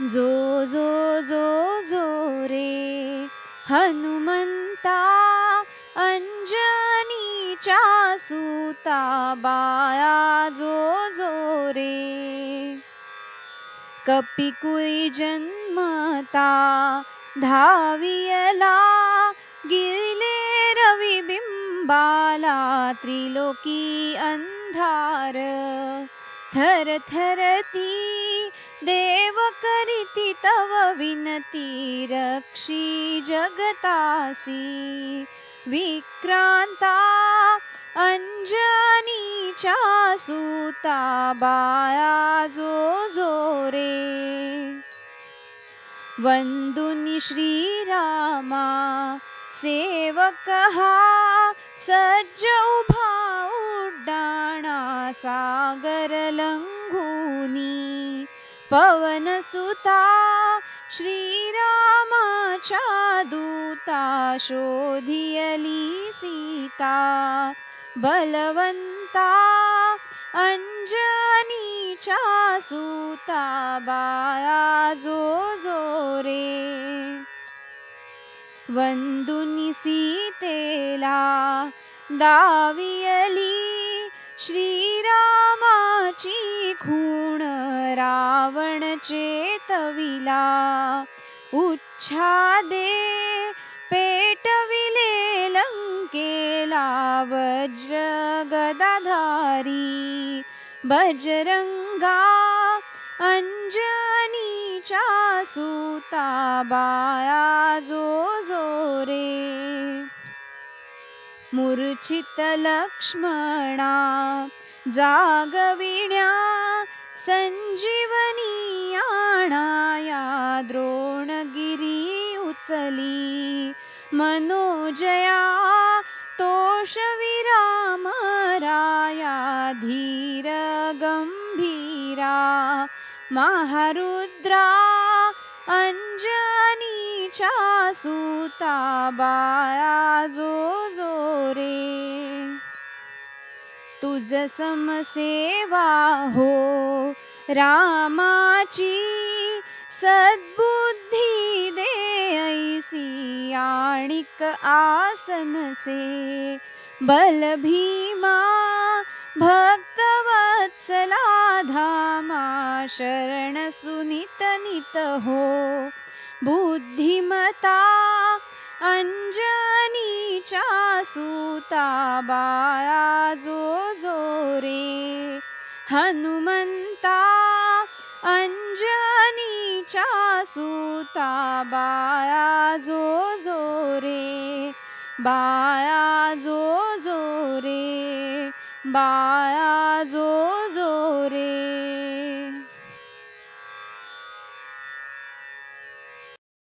जो जो जो जो रे हनुमंता अंजनीच्या सुता बाया जो जो रे कपिकुळी जन्मता धावियला गिरले रविबिंबाला त्रिलोकी अंधार थर थरती देव करीती तव विनती रक्षी जगतासी। विक्रांता अंजनीच्या सुता बाया जो जो रे वंदुनी श्रीरामा सेवक हा सज्ज उभा उड्डाणा पवनसुता श्रीरामाचादूता शोधियली सीता बलवन्ता अञ्जनी चा बाया जो जोरे वन्दुनि सीतेला दावियली श्री चेतविला. उच्छादे पेटविले लंकेला वज्र गदाधारी बजरंगा अंजनीच्या सुता बाया जो जो रे मूर्छित लक्ष्मणा जागविण्या संजीवनी आणाया द्रोणगिरी उचली. मनोजया तोष विराम राया धीर गंभीरा महारुद्रा अंजनीच्या सुता बाया जो जो रे तुझ समसेवा हो रामाची सद्बुद्धी दे ऐसी आणिक आसनसे बल भीमा भक्तवत्सला धामा शरण सुनित नित हो। बुद्धिमता अंजनीच्या चासुता बाया जो जो रे हनुमंता अंजनीच्या सुता बाया जो जो रे बाया जो जो रे बाया जो